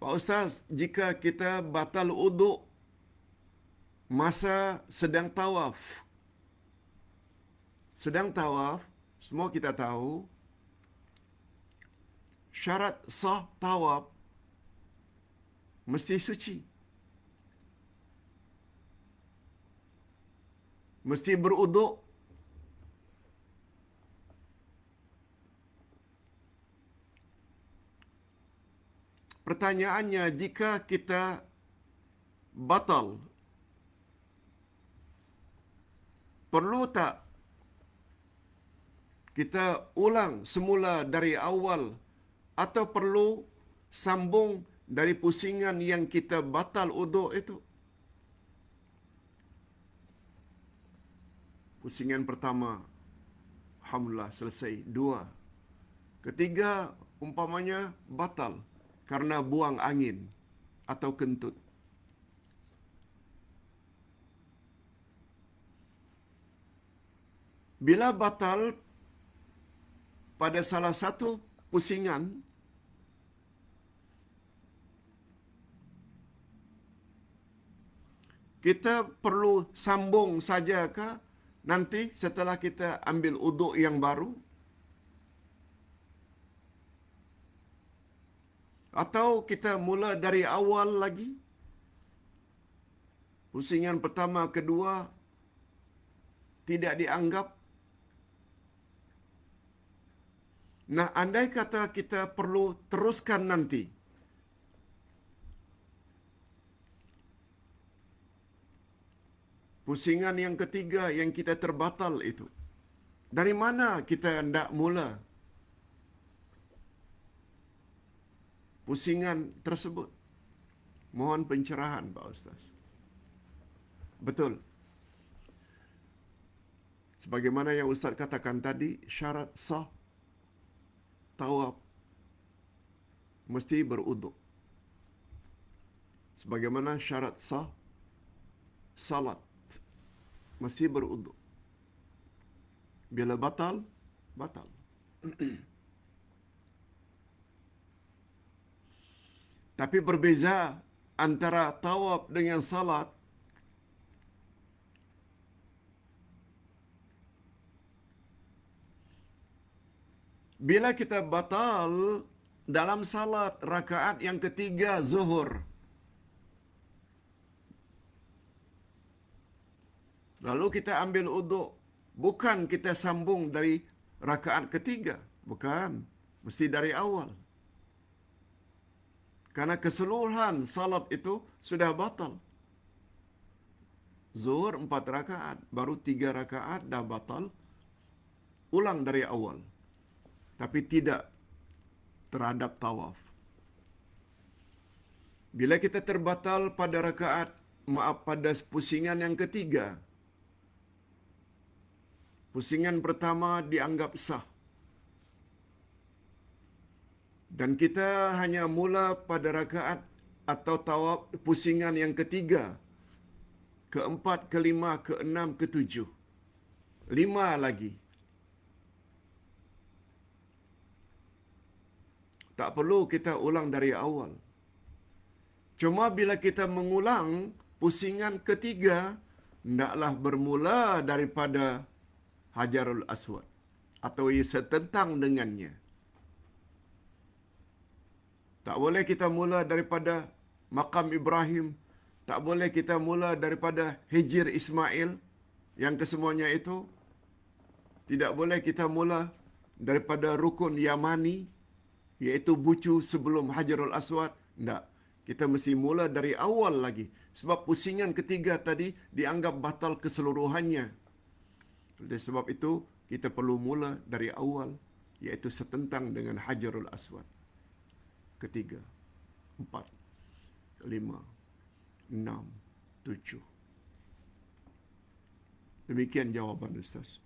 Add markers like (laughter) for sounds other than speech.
Pak Ustaz, jika kita batal uduk masa sedang tawaf. Sedang tawaf, semua kita tahu, syarat sah tawaf mesti suci. Mesti beruduk. Pertanyaannya, jika kita batal, perlu tak kita ulang semula dari awal atau perlu sambung dari pusingan yang kita batal uduk itu? Pusingan pertama, Alhamdulillah selesai. Dua. Ketiga, umpamanya batal karena buang angin atau kentut. Bila batal pada salah satu pusingan, kita perlu sambung saja ke nanti setelah kita ambil uduk yang baru? Atau kita mula dari awal lagi? Pusingan pertama, kedua tidak dianggap. Nah, andai kata kita perlu teruskan nanti. Pusingan yang ketiga yang kita terbatal itu. Dari mana kita hendak mula? Pusingan tersebut. Mohon pencerahan Pak Ustaz. Betul. Sebagaimana yang Ustaz katakan tadi, syarat sah tawaf mesti beruduk. Sebagaimana syarat sah salat mesti beruduk. Bila batal, batal. (clears throat) Tapi berbeza antara tawaf dengan salat. Bila kita batal dalam salat rakaat yang ketiga zuhur. Lalu kita ambil uduk. Bukan kita sambung dari rakaat ketiga. Bukan. Mesti dari awal. Karena keseluruhan salat itu sudah batal. Zuhur empat rakaat, baru tiga rakaat dah batal. Ulang dari awal. Tapi tidak terhadap tawaf. Bila kita terbatal pada rakaat, maaf pada pusingan yang ketiga, pusingan pertama dianggap sah. Dan kita hanya mula pada rakaat atau tawaf pusingan yang ketiga, keempat, kelima, keenam, ketujuh. Lima lagi. Tak perlu kita ulang dari awal. Cuma bila kita mengulang pusingan ketiga, hendaklah bermula daripada Hajarul Aswad atau ia setentang dengannya. Tak boleh kita mula daripada makam Ibrahim. Tak boleh kita mula daripada Hijir Ismail yang kesemuanya itu. Tidak boleh kita mula daripada rukun Yamani iaitu bucu sebelum Hajarul Aswad. Tidak. Kita mesti mula dari awal lagi. Sebab pusingan ketiga tadi dianggap batal keseluruhannya. Oleh sebab itu, kita perlu mula dari awal iaitu setentang dengan Hajarul Aswad ketiga, empat, lima, enam, tujuh. Demikian jawapan Ustaz.